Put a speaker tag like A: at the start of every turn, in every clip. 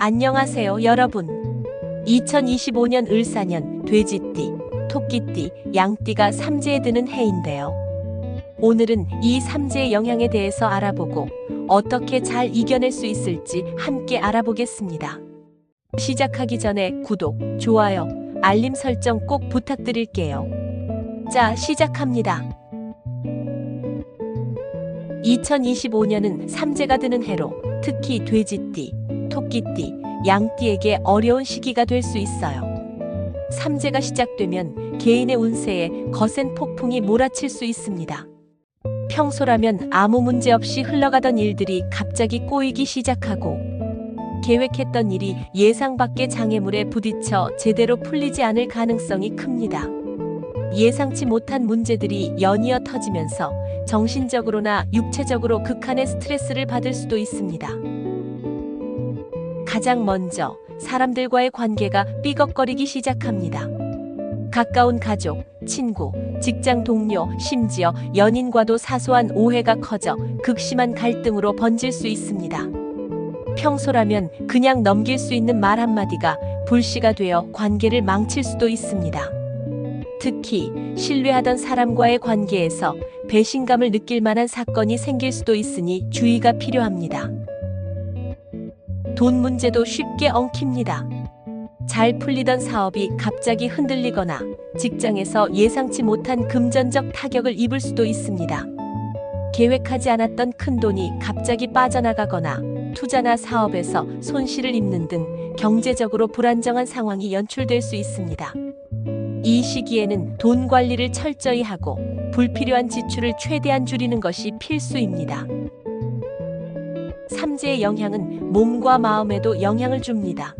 A: 안녕하세요, 여러분. 2025년 을사년 돼지띠, 토끼띠, 양띠가 삼재에 드는 해인데요. 오늘은 이 삼재의 영향에 대해서 알아보고 어떻게 잘 이겨낼 수 있을지 함께 알아보겠습니다. 시작하기 전에 구독, 좋아요, 알림 설정 꼭 부탁드릴게요. 자, 시작합니다. 2025년은 삼재가 드는 해로 특히 돼지띠, 토끼띠, 양띠에게 어려운 시기가 될 수 있어요. 삼재가 시작되면 개인의 운세에 거센 폭풍이 몰아칠 수 있습니다. 평소라면 아무 문제 없이 흘러가던 일들이 갑자기 꼬이기 시작하고 계획했던 일이 예상 밖의 장애물에 부딪혀 제대로 풀리지 않을 가능성이 큽니다. 예상치 못한 문제들이 연이어 터지면서 정신적으로나 육체적으로 극한의 스트레스를 받을 수도 있습니다. 가장 먼저 사람들과의 관계가 삐걱거리기 시작합니다. 가까운 가족, 친구, 직장 동료, 심지어 연인과도 사소한 오해가 커져 극심한 갈등으로 번질 수 있습니다. 평소라면 그냥 넘길 수 있는 말 한마디가 불씨가 되어 관계를 망칠 수도 있습니다. 특히 신뢰하던 사람과의 관계에서 배신감을 느낄 만한 사건이 생길 수도 있으니 주의가 필요합니다. 돈 문제도 쉽게 엉킵니다. 잘 풀리던 사업이 갑자기 흔들리거나 직장에서 예상치 못한 금전적 타격을 입을 수도 있습니다. 계획하지 않았던 큰 돈이 갑자기 빠져나가거나 투자나 사업에서 손실을 입는 등 경제적으로 불안정한 상황이 연출될 수 있습니다. 이 시기에는 돈 관리를 철저히 하고 불필요한 지출을 최대한 줄이는 것이 필수입니다. 삼재의 영향은 몸과 마음에도 영향을 줍니다.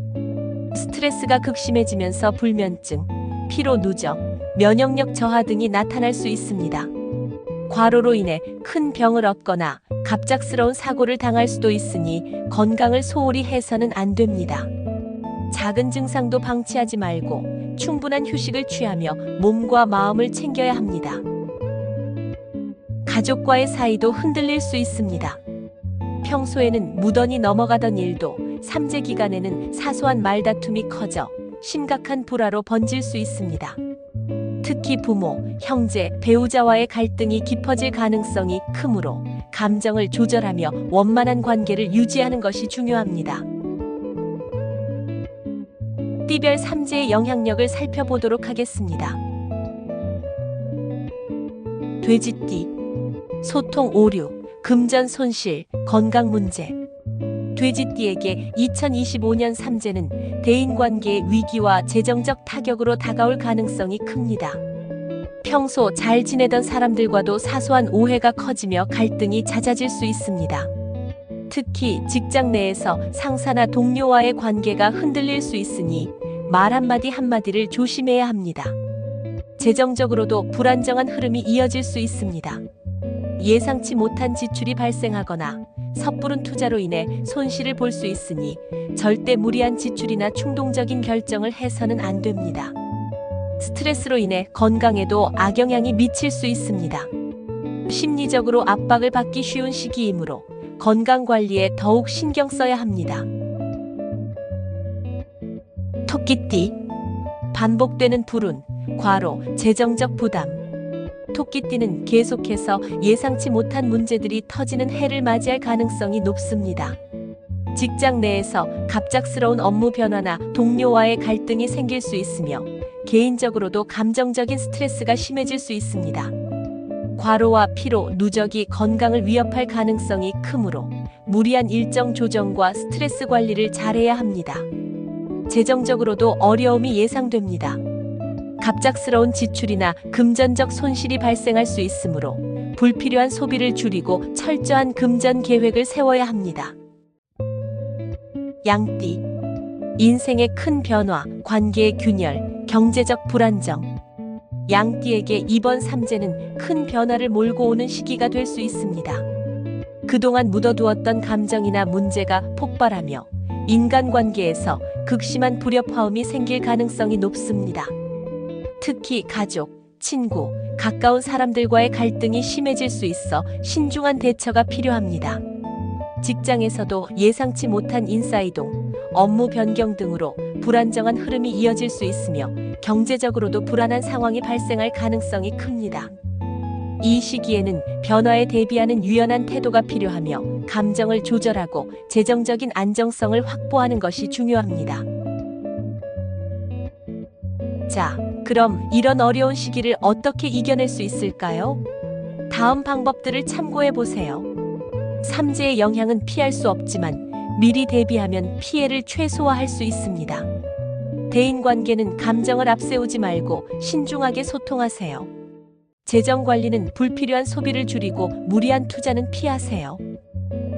A: 스트레스가 극심해지면서 불면증, 피로 누적, 면역력 저하 등이 나타날 수 있습니다. 과로로 인해 큰 병을 얻거나 갑작스러운 사고를 당할 수도 있으니 건강을 소홀히 해서는 안 됩니다. 작은 증상도 방치하지 말고 충분한 휴식을 취하며 몸과 마음을 챙겨야 합니다. 가족과의 사이도 흔들릴 수 있습니다. 평소에는 무던히 넘어가던 일도 삼재 기간에는 사소한 말다툼이 커져 심각한 불화로 번질 수 있습니다. 특히 부모, 형제, 배우자와의 갈등이 깊어질 가능성이 크므로 감정을 조절하며 원만한 관계를 유지하는 것이 중요합니다. 띠별 삼재의 영향력을 살펴보도록 하겠습니다. 돼지띠, 소통 오류, 금전 손실, 건강 문제. 돼지띠에게 2025년 삼재는 대인관계의 위기와 재정적 타격으로 다가올 가능성이 큽니다. 평소 잘 지내던 사람들과도 사소한 오해가 커지며 갈등이 잦아질 수 있습니다. 특히 직장 내에서 상사나 동료와의 관계가 흔들릴 수 있으니 말 한마디 한마디를 조심해야 합니다. 재정적으로도 불안정한 흐름이 이어질 수 있습니다. 예상치 못한 지출이 발생하거나 섣부른 투자로 인해 손실을 볼 수 있으니 절대 무리한 지출이나 충동적인 결정을 해서는 안 됩니다. 스트레스로 인해 건강에도 악영향이 미칠 수 있습니다. 심리적으로 압박을 받기 쉬운 시기이므로 건강 관리에 더욱 신경 써야 합니다. 토끼띠 반복되는 불운, 과로, 재정적 부담. 토끼띠는 계속해서 예상치 못한 문제들이 터지는 해를 맞이할 가능성이 높습니다. 직장 내에서 갑작스러운 업무 변화나 동료와의 갈등이 생길 수 있으며 개인적으로도 감정적인 스트레스가 심해질 수 있습니다. 과로와 피로, 누적이 건강을 위협할 가능성이 크므로 무리한 일정 조정과 스트레스 관리를 잘해야 합니다. 재정적으로도 어려움이 예상됩니다. 갑작스러운 지출이나 금전적 손실이 발생할 수 있으므로 불필요한 소비를 줄이고 철저한 금전 계획을 세워야 합니다. 양띠. 인생의 큰 변화, 관계의 균열, 경제적 불안정. 양띠에게 이번 삼재는 큰 변화를 몰고 오는 시기가 될 수 있습니다. 그동안 묻어두었던 감정이나 문제가 폭발하며 인간관계에서 극심한 불협화음이 생길 가능성이 높습니다. 특히 가족, 친구, 가까운 사람들과의 갈등이 심해질 수 있어 신중한 대처가 필요합니다. 직장에서도 예상치 못한 인사이동, 업무 변경 등으로 불안정한 흐름이 이어질 수 있으며 경제적으로도 불안한 상황이 발생할 가능성이 큽니다. 이 시기에는 변화에 대비하는 유연한 태도가 필요하며 감정을 조절하고 재정적인 안정성을 확보하는 것이 중요합니다. 자, 그럼 이런 어려운 시기를 어떻게 이겨낼 수 있을까요? 다음 방법들을 참고해 보세요. 삼재의 영향은 피할 수 없지만 미리 대비하면 피해를 최소화할 수 있습니다. 대인 관계는 감정을 앞세우지 말고 신중하게 소통하세요. 재정 관리는 불필요한 소비를 줄이고 무리한 투자는 피하세요.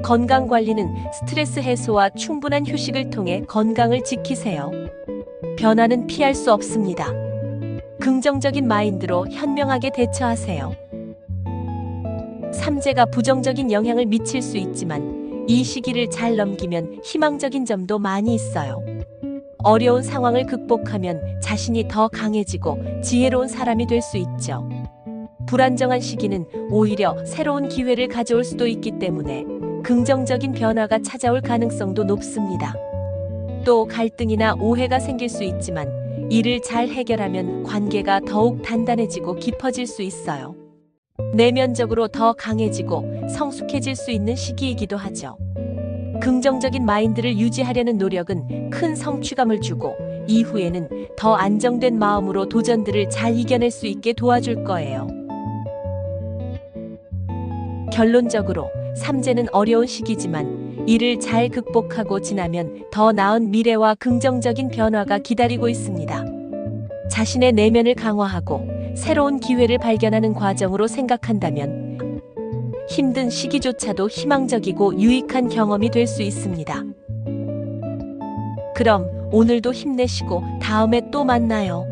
A: 건강 관리는 스트레스 해소와 충분한 휴식을 통해 건강을 지키세요. 변화는 피할 수 없습니다. 긍정적인 마인드로 현명하게 대처하세요. 삼재가 부정적인 영향을 미칠 수 있지만 이 시기를 잘 넘기면 희망적인 점도 많이 있어요. 어려운 상황을 극복하면 자신이 더 강해지고 지혜로운 사람이 될 수 있죠. 불안정한 시기는 오히려 새로운 기회를 가져올 수도 있기 때문에 긍정적인 변화가 찾아올 가능성도 높습니다. 또 갈등이나 오해가 생길 수 있지만 이를 잘 해결하면 관계가 더욱 단단해지고 깊어질 수 있어요. 내면적으로 더 강해지고 성숙해질 수 있는 시기이기도 하죠. 긍정적인 마인드를 유지하려는 노력은 큰 성취감을 주고 이후에는 더 안정된 마음으로 도전들을 잘 이겨낼 수 있게 도와줄 거예요. 결론적으로 삼재는 어려운 시기지만 이를 잘 극복하고 지나면 더 나은 미래와 긍정적인 변화가 기다리고 있습니다. 자신의 내면을 강화하고 새로운 기회를 발견하는 과정으로 생각한다면 힘든 시기조차도 희망적이고 유익한 경험이 될 수 있습니다. 그럼 오늘도 힘내시고 다음에 또 만나요.